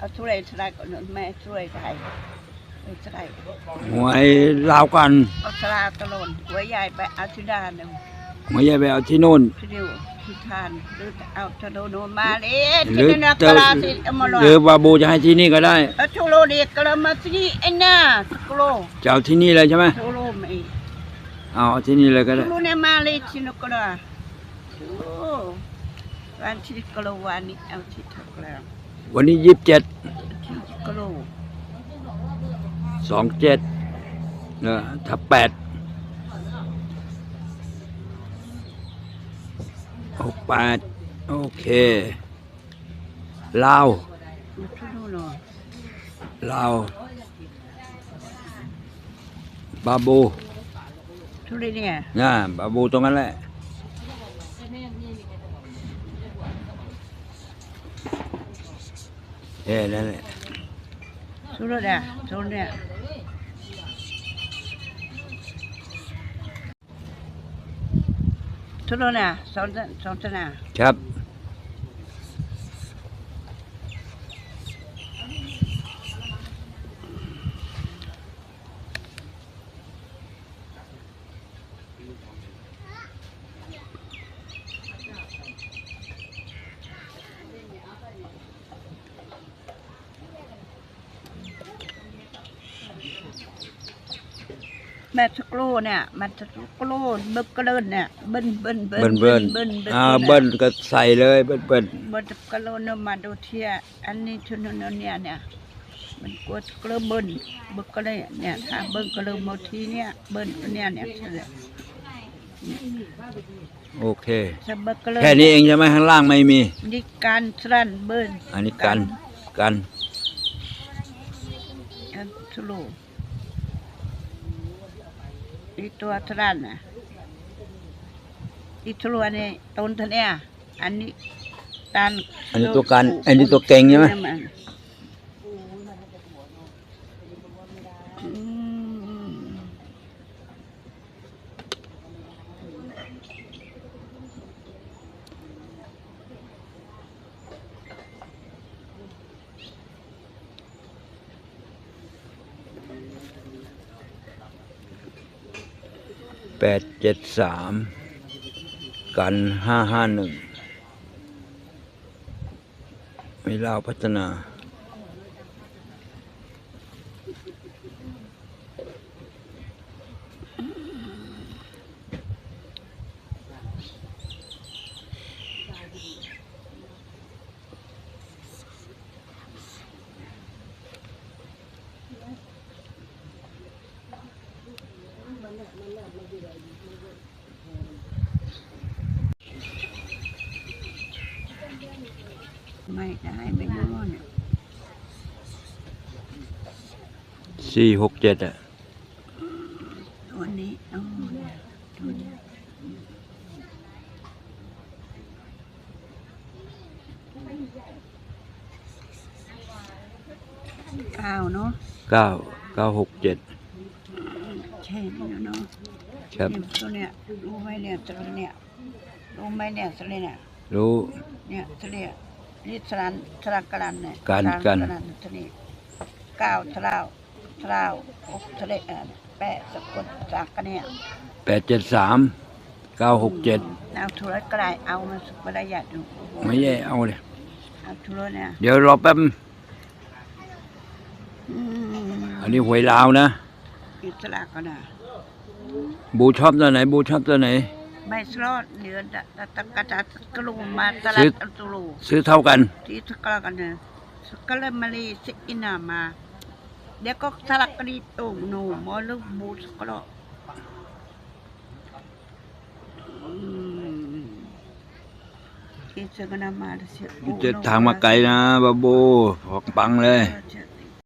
เอาช่วยสลายก่อนเนอะแม่ช่วยได้ไม่สลายหวยลาวกันเอาสลาตะโลนหัวใหญ่ไปเอาที่ด้านหนึ่งหวยใหญ่ไปเอาที่โน่นที่ดิวที่ทานหรือเอาตะโลนมาเลยหรืที่อนั่นนะกจะลาสิเอามาลอหรือบาบูจะให้ที่นี่ก็ได้เอาทุโลเด็กกระมาที่นี่ไอ้น่าทุโลจะเอาที่นี่เลยใช่ไหมทุโลไม่เอาเอาที่นี่เลยก็ทุได้โลเนี่ยมาเลยที่นกกระโอ้วันที่กระวันนี้เอาที่ทักแล้ว วันนี้ยี่สิบเจ็ดที่กระโลสองเจ็ดเออถ้าแปดหกแปดโอเคลาวทุโลเนาะลาวบาบูทุเรเนี่ยนะบาบูตรงนั้นแหละ เอ้นั่นแหละทุเรเนี่ยทุเรเนี่ยทุเรเนี่ยสอนสอนนาครับ แม่สกรูเนี่ยมันสกรูเบิกกระเดินเนี่ยเบิ้นเบิ้นเบิ้ลเบิ้ลเบิ้นอ่าเบิ้ลก็ใส่เลยเบิ้ลเบิ้ลเบิ้ลกระโลนมาดูเทียอันนี้ชุนนเนี่ยเนี่ยมันกดกระเบิ้ลเบิกกระเลยเนี่ยถ้าเบิ้ลกระเลยโมทีเนี่ยเบิ้ลเนี่ยเนี่ยใช่เลยโอเคจะเบิกกระเลยแค่นี้เองใช่ไหมข้างล่างไม่มีนี่การสั้นเบิ้ลอันนี้กันกันกันสโล อีตัวสั้นน่ะอีตัวนี้ต้นเท่านี้อันนี้ตันอันนี้ตัวกันอันนี้ตัวเก่งใช่ไหม แปดเจ็ดสามกันห้าห้าหนึ่งไม่เล่าพัฒนา ไม่ได้ไม่รู้เนี่ยสี่หกเจ็ดอะตัวนี้เอาเนี่ยตัวเนี้ยเก้าเนาะเก้าเก้าหกเจ็ด ใช่แล้วเนาะครับ เนี่ยตัวเนี้ยรู้ไหมเนี่ยตัวเนี้ยรู้ไหมเนี่ยตัวเนี้ยรู้ เนี่ยทะเลนี่สลันสลันกระดันเนี่ยกันสลักันกระดันทะเลเก้าวทะเลาทะเลาอกทะเลอะแปะสะกดจากกันเนี่ยแปดเจ็ดสามเก้าหกเจ็ดเอาทุเรศก็ได้เอามาสุกประหยัดดูไม่แย่เอาเลยเอาทุเรศเนี่ยเดี๋ยวรอแป๊บ อืมอันนี้หวยลาวนะ อิสระก็ได้บูชอบตัวไหน บูชอบตัวไหน ไม่สลอดเหลือตะตะกระดาษกระลูมาตลาซื้อดอัลตุลูซื้อเท่ากันที่สกลกันเนี่ยสกลมาลีสิอินามาเดี๋ยวก็สลักกรีโตโนมอลูบูสกลอืมที่สกลมาเสียจะทางมาไกลนะบาบูบอกปังเลยเออ